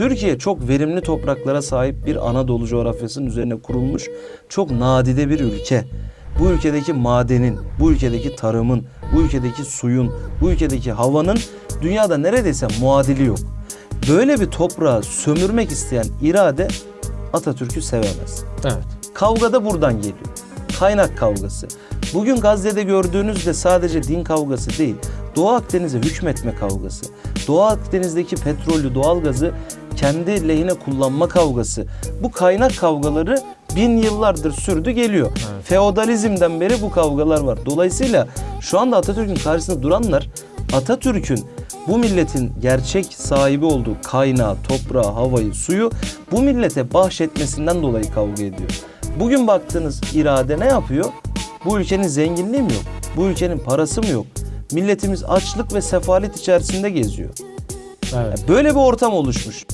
Türkiye çok verimli topraklara sahip bir Anadolu coğrafyasının üzerine kurulmuş çok nadide bir ülke. Bu ülkedeki madenin, bu ülkedeki tarımın, bu ülkedeki suyun, bu ülkedeki havanın dünyada neredeyse muadili yok. Böyle bir toprağı sömürmek isteyen irade Atatürk'ü sevemez. Evet. Kavga da buradan geliyor. Kaynak kavgası. Bugün Gazze'de gördüğünüz de sadece din kavgası değil. Doğu Akdeniz'e hükmetme kavgası. Doğu Akdeniz'deki petrolü, doğalgazı kendi lehine kullanma kavgası. Bu kaynak kavgaları bin yıllardır sürdü geliyor. Feodalizmden beri bu kavgalar var. Dolayısıyla şu anda Atatürk'ün karşısında duranlar Atatürk'ün bu milletin gerçek sahibi olduğu kaynağı, toprağı, havayı, suyu bu millete bahşetmesinden dolayı kavga ediyor. Bugün baktığınız irade ne yapıyor? Bu ülkenin zenginliği mi yok? Bu ülkenin parası mı yok? Milletimiz açlık ve sefalet içerisinde geziyor. Evet. Böyle bir ortam oluşmuş.